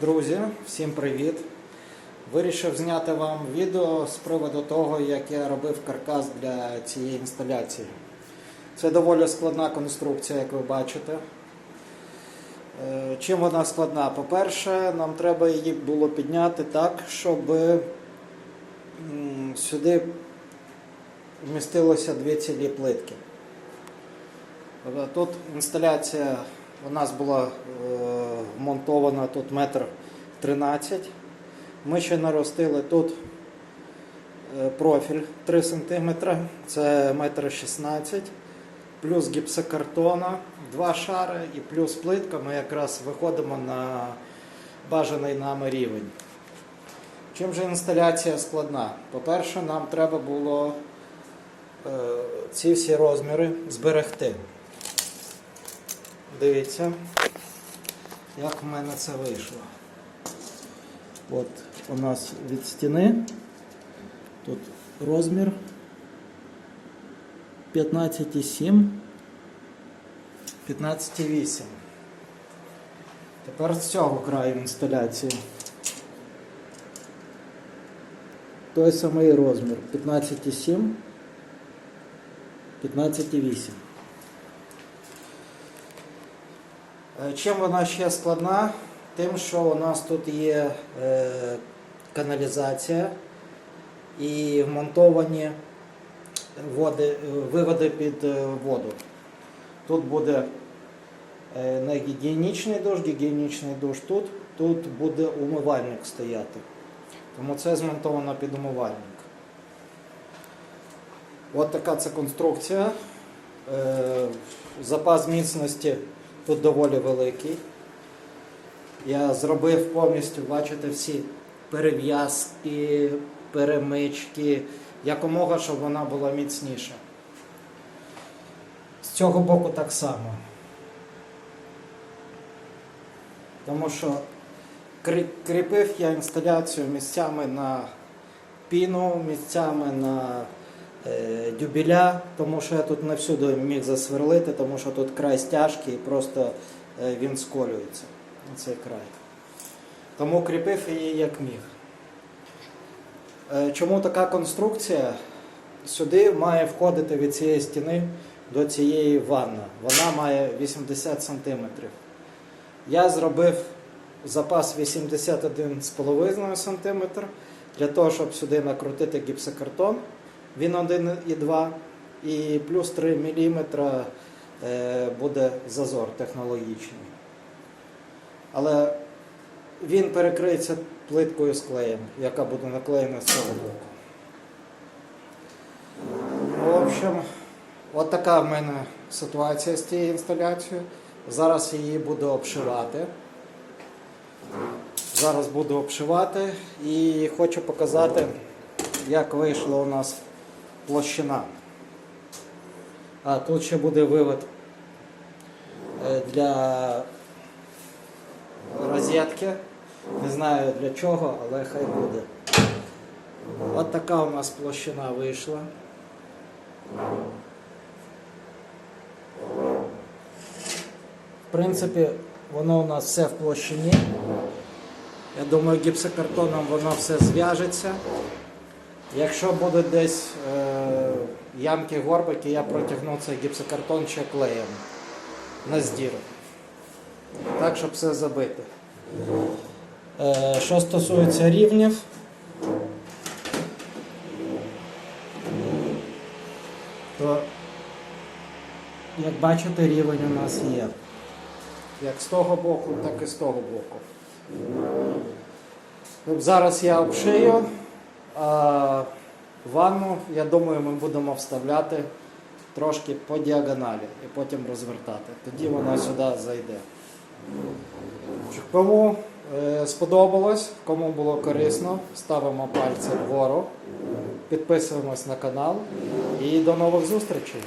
Друзі, всім привіт! Вирішив зняти вам відео з приводу того, як я робив каркас для цієї інсталяції. Це доволі складна конструкція, як ви бачите. Е, Чим вона складна? По-перше, нам треба її було підняти так, щоб сюди вмістилося дві цілі плитки. Тобто Тут інсталяція у нас була вмонтована тут метр 13. Ми ще наростили тут е, профіль 3 см, це метр 16 плюс гіпсокартона, два шари і плюс плитка. Ми якраз виходимо на бажаний нами рівень. Чим же інсталяція складна? По-перше, нам треба було е, ці всі розміри зберегти. Дивіться, як в мене це вийшло. От у нас від стіни тут розмір 15,7, 15,8. Тепер з цього краю інсталяції. Той самий розмір 15,7, 15,8. Е, Чим вона ще складна? Тим, що у нас тут є е, каналізація і вмонтовані води, е, виводи під е, воду. Тут буде е, не гігієнічний душ, гігієнічний душ тут, тут буде умивальник стояти. Тому це змонтовано під умивальник. От така це конструкція. Е, Запас міцності тут доволі великий. Я зробив повністю, бачите, всі перев'язки, перемички, якомога, щоб вона була міцніша. З цього боку так само. Тому що кріпив я інсталяцію місцями на піну, місцями на дюбіля, тому що я тут не всюди міг засверлити, тому що тут край стяжки і просто е, він сколюється. Цей край. Тому кріпив її як міг. Е, Чому така конструкція? Сюди має входити від цієї стіни до цієї ванна. Вона має 80 см. Я зробив запас 81,5 см для того, щоб сюди накрутити гіпсокартон. Він 1,2 і плюс 3 мм буде зазор технологічний. Але він перекриється плиткою з клеєм, яка буде наклеєна з цього боку. В общем, от така в мене ситуація з цією інсталяцією. Зараз її буду обшивати. Зараз буду обшивати і хочу показати, як вийшла у нас площина. А тут ще буде вивод е, для розетки. Не знаю для чого, але хай буде. От така у нас площина вийшла. В принципі, воно у нас все в площині. Я думаю, гіпсокартоном воно все зв'яжеться. Якщо буде десь е, ямки горбики, я протягну цей гіпсокартон ще клеєм на здір. Так, щоб все забити. Е, що стосується рівнів, то, як бачите, рівень у нас є. Як з того боку, так і з того боку. Зараз я обшию, а ванну, я думаю, ми будемо вставляти трошки по діагоналі і потім розвертати. Тоді вона сюди зайде. Кому е, сподобалось, кому було корисно, ставимо пальці вгору, підписуємось на канал і до нових зустрічей.